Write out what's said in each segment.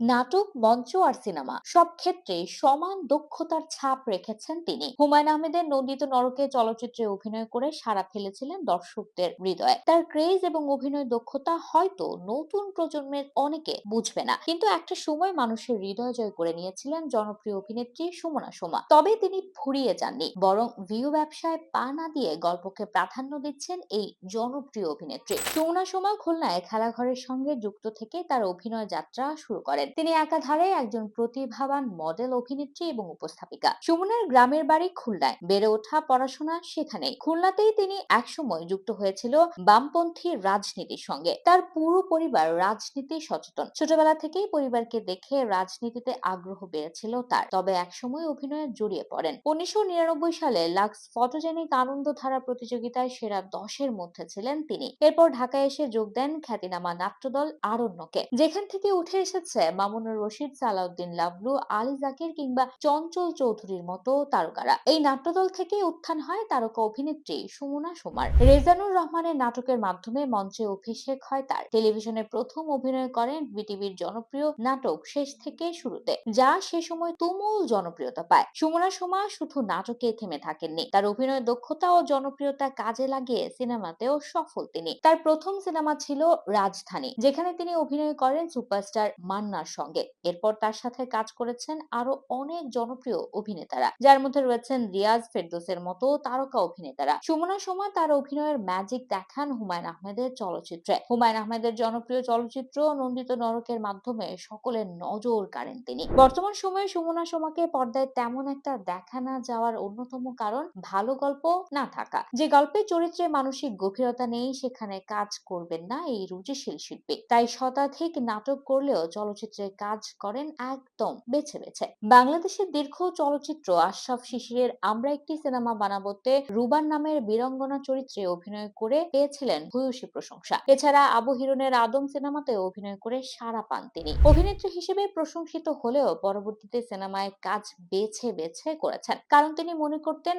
নাটক, মঞ্চ আর সিনেমা সব ক্ষেত্রে সমান দক্ষতার ছাপ রেখেছেন তিনি। হুমায়ুন আহমেদের নন্দিত নরকে চলচ্চিত্রে অভিনয় করে সাড়া ফেলেছিলেন দর্শকদের হৃদয়ে। তার ক্রেজ এবং অভিনয় দক্ষতা হয়তো নতুন প্রজন্মের অনেকে বুঝবে না, কিন্তু একটা সময় মানুষের হৃদয় জয় করে নিয়েছিলেন জনপ্রিয় অভিনেত্রী সুমনা সোমা। তবে তিনি ফুরিয়ে যাননি, বরং ভিউ ব্যবসায় পা না দিয়ে গল্পকে প্রাধান্য দিচ্ছেন এই জনপ্রিয় অভিনেত্রী। সুমনা সোমা খুলনায় খেলাঘরের সঙ্গে যুক্ত থেকে তার অভিনয় যাত্রা শুরু করেন। তিনি একাধারে একজন প্রতিভাবান মডেল অভিনেত্রী এবং উপস্থাপিকা। সুমনার গ্রামের বাড়ি খুলনায়। বেড়ে ওঠা পড়াশোনা সেখানেই। খুলনাতেই তিনি একসময় যুক্ত হয়েছিল বামপন্থী রাজনীতির সঙ্গে। তার পুরো পরিবার রাজনীতি সচেতন। ছোটবেলা থেকেই পরিবারকে দেখে রাজনীতিতে আগ্রহ বেড়েছিল তার। তবে একসময় অভিনয়ে জড়িয়ে পড়েন। উনিশশো নিরানব্বই সালে লাক্স ফটোজেনিক আনন্দধারা প্রতিযোগিতায় সেরা দশের মধ্যে ছিলেন তিনি। এরপর ঢাকায় এসে যোগ দেন খ্যাতিনামা নাট্যদল আরণ্যকে। যেখান থেকে উঠে এসেছে মামুনুর রশিদ, সালাউদ্দিন লাবলু, আলী জাকির কিংবা চঞ্চল চৌধুরীর মতো তারকারা। এই নাট্যদল থেকে উত্থান হয় তারকা অভিনেত্রী সুমনা সুমার রেজানুর রহমানের নাটকের মাধ্যমে মঞ্চে অভিষেক হয় তার। টেলিভিশনে প্রথম অভিনয় করেন বিটিভির জনপ্রিয় নাটক শেষ থেকে শুরুতে, যা সে সময় তুমুল জনপ্রিয়তা পায়। সুমনা সুমা শুধু নাটকে থেমে থাকেননি, তার অভিনয় দক্ষতা ও জনপ্রিয়তা কাজে লাগিয়ে সিনেমাতেও সফল তিনি। তার প্রথম সিনেমা ছিল রাজধানী, যেখানে তিনি অভিনয় করেন সুপারস্টার মান্নার সঙ্গে। এরপর তার সাথে কাজ করেছেন আরও অনেক জনপ্রিয় অভিনেতারা, যার মধ্যে রয়েছেন রিয়াজ ফেরদোসের মতো তারকা অভিনেতারা। সুমনা সময় তার অভিনয়ের ম্যাজিক দেখান হুমায়ুন আহমেদের চলচ্চিত্রে। হুমায়ুন আহমেদের জনপ্রিয় চলচ্চিত্র নন্দিত নরকের মাধ্যমে সকলের নজর কাড়েন তিনি। বর্তমান সময়ে সুমনা সোমাকে পর্দায় তেমন একটা দেখা না যাওয়ার অন্যতম কারণ ভালো গল্প না থাকা। যে গল্পের চরিত্রে মানসিক গভীরতা নেই, সেখানে কাজ করবেন না এই রুচিশীল শিল্পী। তাই শতাধিক নাটক করলেও চলচ্চিত্রে কাজ করেন একদম বেছে বেছে। বাংলাদেশের দীর্ঘ চলচ্চিত্র আশরাফ শিশিরের আমরা একটি সিনেমা বানাবোতে রুবান নামের বীরঙ্গনা চরিত্রে অভিনয় করে পেয়েছিলেন ভূয়সী প্রশংসা। এছাড়া আবু হিরনের আদম সিনেমাতে অভিনয় করে সারা পান তিনি। অভিনেত্রী হিসেবে প্রশংসিত হলেও পরবর্তীতে সিনেমায় কাজ বেছে বেছে করেছেন। কারণ তিনি মনে করতেন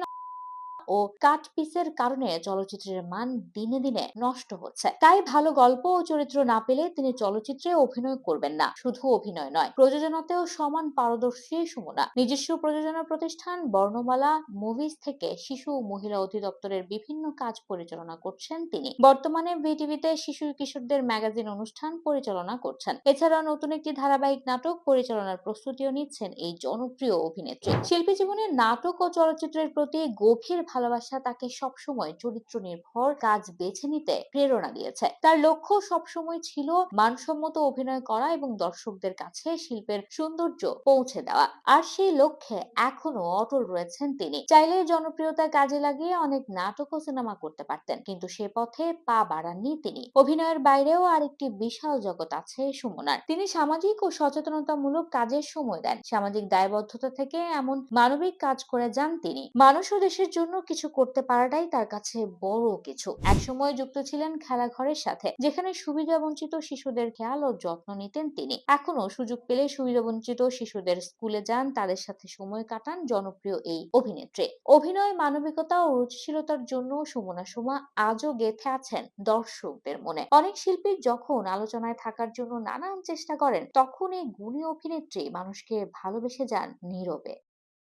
ও কাট পিসের কারণে চলচ্চিত্রের মান দিনে দিনে নষ্ট হচ্ছে। তাই ভালো গল্প ও চরিত্র না পেলে তিনি চলচ্চিত্রে অভিনয় করবেন না, শুধু অভিনয় নয়, প্রযোজনাতেও সমান পারদর্শী সুমনা। নিজস্ব প্রযোজনা প্রতিষ্ঠান বর্ণমালা, মুভিজ থেকে শিশু মহিলা অধিদপ্তরের বিভিন্ন কাজ পরিচালনা করছেন তিনি। বর্তমানে ভিটিভিতে শিশু কিশোরদের ম্যাগাজিন অনুষ্ঠান পরিচালনা করছেন। এছাড়াও নতুন একটি ধারাবাহিক নাটক পরিচালনার প্রস্তুতিও নিচ্ছেন এই জনপ্রিয় অভিনেত্রী। শিল্পী জীবনে নাটক ও চলচ্চিত্রের প্রতি গভীর ভালোবাসা তাকে সবসময় চরিত্র নির্ভর কাজ বেছে নিতে প্রেরণা দিয়েছে। তার লক্ষ্য সবসময় ছিল মানসম্মত অভিনয় করা এবং দর্শকদের কাছে শিল্পের সৌন্দর্য পৌঁছে দেওয়া। আর সেই লক্ষ্যে এখনও অটল রয়েছেন তিনি। চাইলে জনপ্রিয়তা কাজে লাগিয়ে অনেক নাটক ও সিনেমা করতে পারতেন, কিন্তু সে পথে পা বাড়াননি তিনি। অভিনয়ের বাইরেও আরেকটি বিশাল জগৎ আছে সুমনার। তিনি সামাজিক ও সচেতনতামূলক কাজের সময় দেন। সামাজিক দায়বদ্ধতা থেকে এমন মানবিক কাজ করে যান তিনি। মানুষ ও দেশের জন্য কিছু করতে পারাটাই তার কাছে বড় কিছু। একসময় যুক্ত ছিলেন খেলাঘরের সাথে, যেখানে সুবিধা বঞ্চিত শিশুদের খেয়াল ও যত্ন নিতেন তিনি। এখনও সুযোগ পেলে সুবিধা বঞ্চিত শিশুদের স্কুলে যান, তাদের সাথে সময় কাটান জনপ্রিয় এই অভিনেত্রী। অভিনয়, মানবিকতা ও রুচিশীলতার জন্য সুমনা সুমা আজও গেথে আছেন দর্শকদের মনে। অনেক শিল্পী যখন আলোচনায় থাকার জন্য নানান চেষ্টা করেন তখন এই গুণী অভিনেত্রী মানুষকে ভালোবেসে যান নীরবে।